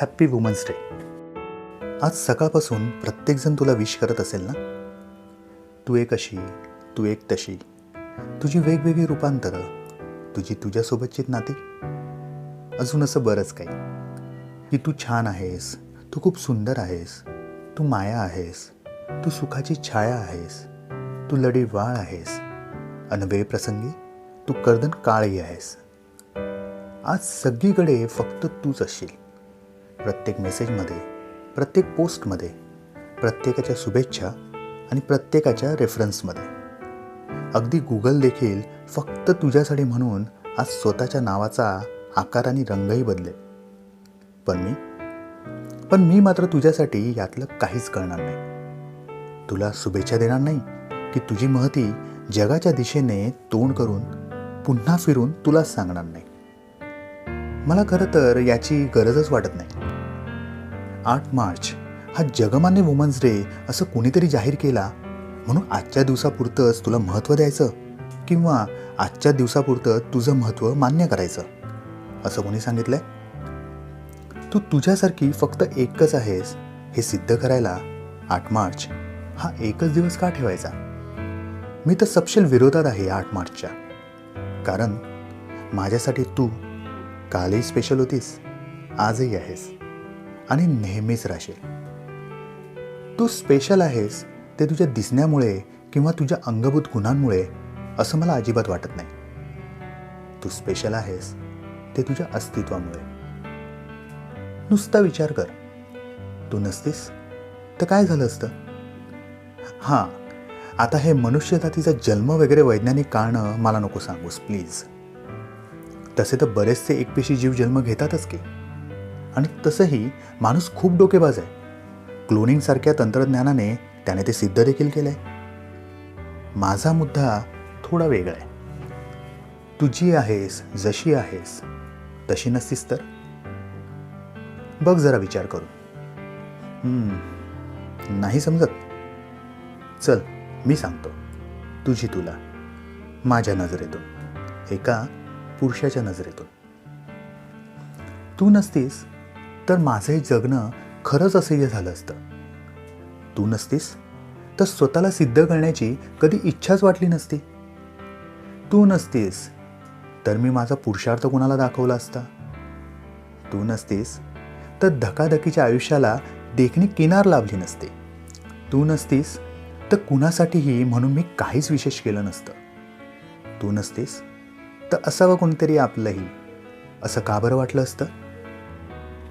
Happy women's day आज सकाळपासून प्रत्येकजण तुला विश करत असेल ना? तू एक अशी तू एक तशी. तुझी वेगवेगळी रूपांतरं तुझी तुझ्यासोबतची नाती. अजून असं बरंच काही. की तू छान आहेस तू खूप सुंदर आहेस तू माया आहेस तू सुखाची छाया आहेस तू लढीवाळ आहेस अन प्रसंगी तू कर्दन काळी आहेस. आज सगळीकडे फक्त तूच असशील. प्रत्येक मेसेजमध्ये प्रत्येक पोस्टमध्ये प्रत्येकाच्या शुभेच्छा आणि प्रत्येकाच्या रेफरन्समध्ये. अगदी गुगल देखील फक्त तुझ्यासाठी म्हणून आज स्वतःच्या नावाचा आकार आणि रंगही बदलेल पण मी? पण मी मात्र तुझ्यासाठी यातलं काहीच करणार नाही. तुला शुभेच्छा देणार नाही की तुझी महती जगाच्या दिशेने तोंड करून पुन्हा फिरून तुलाच सांगणार नाही. मला खरं तर याची गरजच वाटत नाही. आठ मार्च. हा जगमान्य वुमन्स डे असं कुणीतरी जाहीर केला. म्हणून आजच्या दिवसापुरतंच तुला महत्त्व द्यायचं? किंवा आजच्या दिवसापुरतं तुझं महत्त्व मान्य करायचं? असं कोणी सांगितलंय? तू तुझ्यासारखी फक्त एकच आहेस हे सिद्ध करायला आठ मार्च हा एकच दिवस का ठेवायचा? मी तर सपशेल विरोधात आहे आठ मार्चच्या. कारण माझ्यासाठी तू कालही स्पेशल होतीस आजही आहेस. आणि नेहमीच राहशील. तू स्पेशल आहेस ते तुझ्या दिसण्यामुळे किंवा तुझ्या अंगभूत गुणांमुळे असं मला अजिबात वाटत नाही. तू स्पेशल आहेस ते तुझ्या अस्तित्वामुळे. नुसता विचार कर. तू नसतीस तर काय झालं असतं? हां आता हे मनुष्य जातीचा जन्म वगैरे वैज्ञानिक कारणं मला नको सांगूस प्लीज. तसे तर बरेचसे एकपेशी जीव जन्म घेतातच की. आणि तसंही माणूस खूप डोकेबाज आहे. क्लोनिंगसारख्या तंत्रज्ञानाने त्याने ते सिद्ध देखील केलंय. माझा मुद्दा थोडा वेगळा आहे. तू जी आहेस जशी आहेस तशी नसतीस तर? बघ जरा विचार करून. हम्म, नाही समजत. चल मी सांगतो. तुझी तुला. माझ्या नजरेतून. एका पुरुषाच्या नजरेतून. तू नसतीस तर माझं हे जगणं खरंच असह्य झालं असतं. तू नसतीस? तर स्वतःला सिद्ध करण्याची कधी इच्छाच वाटली नसती? तू नसतीस तर मी माझा पुरुषार्थ कोणाला दाखवला असता? तू नसतीस तर धकाधकीच्या आयुष्याला देखणी किनार लाभली नसते. तू नसतीस तर कुणासाठीही म्हणून मी काहीच विशेष केलं नसतं. तू नसतीस तर असावं कोणतरी आपलंही. असं का बरं वाटलं असतं?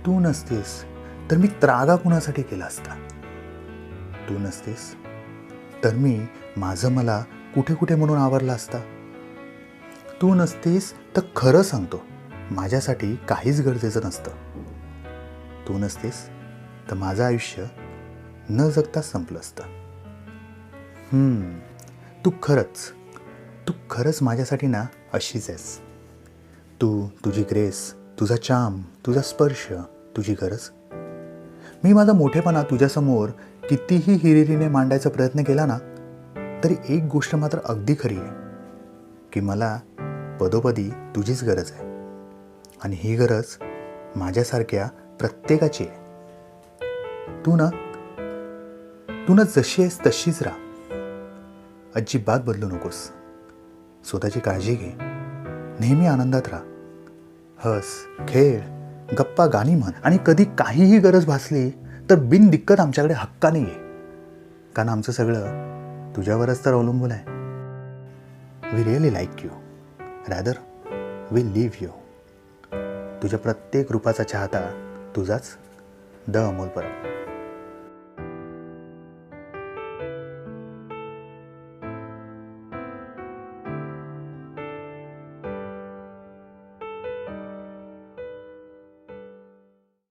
तू नसतीस तर मी त्रागा कुणासाठी केला असता? तू नसतीस तर मी माझं मला कुठे कुठे म्हणून आवरला असता? तू नसतीस तर खरं सांगतो माझ्यासाठी काहीच गरजेचं नसतं. तू नसतीस तर माझं आयुष्य न जगताच संपलं असतं. तू खरंच तू खरंच माझ्यासाठी ना अशीच आहेस. तू तुझी ग्रेस तुझा चाम तुझा स्पर्श तुझी गरज? मी माझा मोठेपणा तुझ्यासमोर कितीही हिरिरीने मांडायचा प्रयत्न केला ना तरी एक गोष्ट मात्र अगदी खरी आहे की मला पदोपदी तुझीच गरज आहे. आणि ही गरज माझ्यासारख्या प्रत्येकाची आहे. तू ना तू ना जशी आहेस तशीच राहा. अजिबात बदलू नकोस. स्वतःची काळजी घे. नेहमी आनंदात राहा. हस खेळ गप्पा गाणी म्हण. आणि कधी काहीही गरज भासली तर बिनदिक्कत आमच्याकडे हक्काने ये कारण आमचं सगळं तुझ्यावरच तर अवलंबून आहे. We really like you rather we live you तुझ्या प्रत्येक रूपाचा चाहता तुझाच द अमोल परब.